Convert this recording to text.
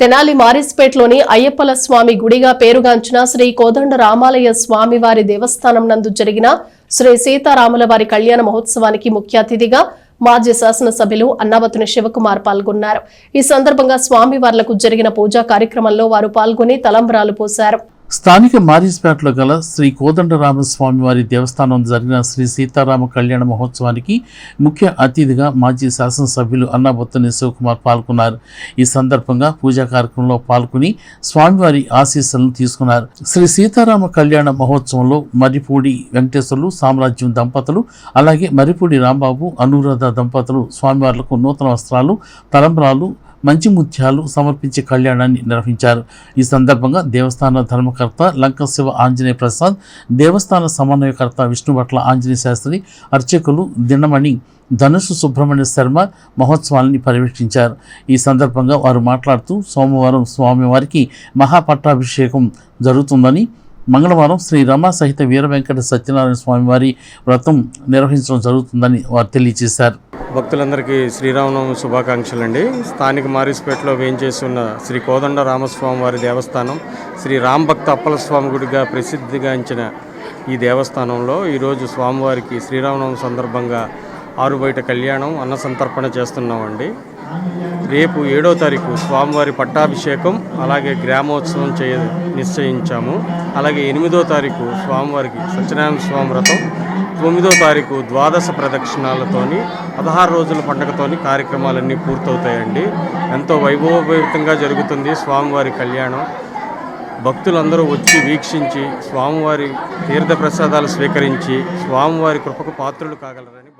తెనాలి మారిస్పేట్లోని అయ్యప్పల స్వామి గుడిగా పేరుగాంచిన శ్రీ కోదండ రామాలయ స్వామి వారి దేవస్థానం నందు జరిగిన శ్రీ సీతారాముల వారి కళ్యాణ మహోత్సవానికి ముఖ్య అతిథిగా మాజీ శాసనసభ్యులు అన్నావతుని శివకుమార్ పాల్గొన్నారు. ఈ సందర్భంగా స్వామివార్లకు జరిగిన పూజా కార్యక్రమంలో వారు పాల్గొని తలంబ్రాలు పోశారు. స్థానిక మారీస్పేటలో గల శ్రీ కోదండరామస్వామి వారి దేవస్థానం జరిగిన శ్రీ సీతారామ కళ్యాణ మహోత్సవానికి ముఖ్య అతిథిగా మాజీ శాసనసభ్యులు అన్నాబొత్తని శివకుమార్ పాల్గొన్నారు. ఈ సందర్భంగా పూజా కార్యక్రమంలో పాల్గొని స్వామివారి ఆశీస్సులను తీసుకున్నారు. శ్రీ సీతారామ కళ్యాణ మహోత్సవంలో మరిపూడి వెంకటేశ్వర్లు సామ్రాజ్యం దంపతులు అలాగే మరిపూడి రాంబాబు అనురాధ దంపతులు స్వామివార్లకు నూతన వస్త్రాలు తలంబ్రాలు మంచి ముత్యాలు సమర్పించే కళ్యాణాన్ని నిర్వహించారు. ఈ సందర్భంగా దేవస్థాన ధర్మకర్త లంక శివ ఆంజనేయ ప్రసాద్ దేవస్థాన సమన్వయకర్త విష్ణుభట్ల ఆంజనేయ శాస్త్రి అర్చకులు దినమణి ధనుసు సుబ్రహ్మణ్య శర్మ మహోత్సవాన్ని పర్యవేక్షించారు. ఈ సందర్భంగా వారు మాట్లాడుతూ సోమవారం స్వామివారికి మహాపట్టాభిషేకం జరుగుతుందని మంగళవారం శ్రీ రమ సహిత వీర వెంకట సత్యనారాయణ స్వామివారి వ్రతం నిర్వహించడం జరుగుతుందని వారు తెలియజేశారు. భక్తులందరికీ శ్రీరామనవమి శుభాకాంక్షలు అండి స్థానిక మారిస్పేటలో వేయించేస్తున్న శ్రీ కోదండ రామస్వామి వారి దేవస్థానం శ్రీ రాంభక్త అప్పల స్వామి గుడిగా ప్రసిద్ధిగాంచిన ఈ దేవస్థానంలో ఈరోజు స్వామివారికి శ్రీరామనవమి సందర్భంగా ఆరు బయట కళ్యాణం అన్న సంతర్పణ చేస్తున్నామండి. రేపు ఏడో తారీఖు స్వామివారి పట్టాభిషేకం అలాగే గ్రామోత్సవం చేయ నిశ్చయించాము. అలాగే ఎనిమిదో తారీఖు స్వామివారికి సత్యనారాయణ స్వామి వ్రతం తొమ్మిదో తారీఖు ద్వాదశ ప్రదక్షిణాలతోని పదహారు రోజుల పండుగతోని కార్యక్రమాలన్నీ పూర్తవుతాయండి. ఎంతో వైభవపేతంగా జరుగుతుంది స్వామివారి కళ్యాణం. భక్తులందరూ వచ్చి వీక్షించి స్వామివారి తీర్థ ప్రసాదాలు స్వీకరించి స్వామివారి కృపకు పాత్రులు కాగలరని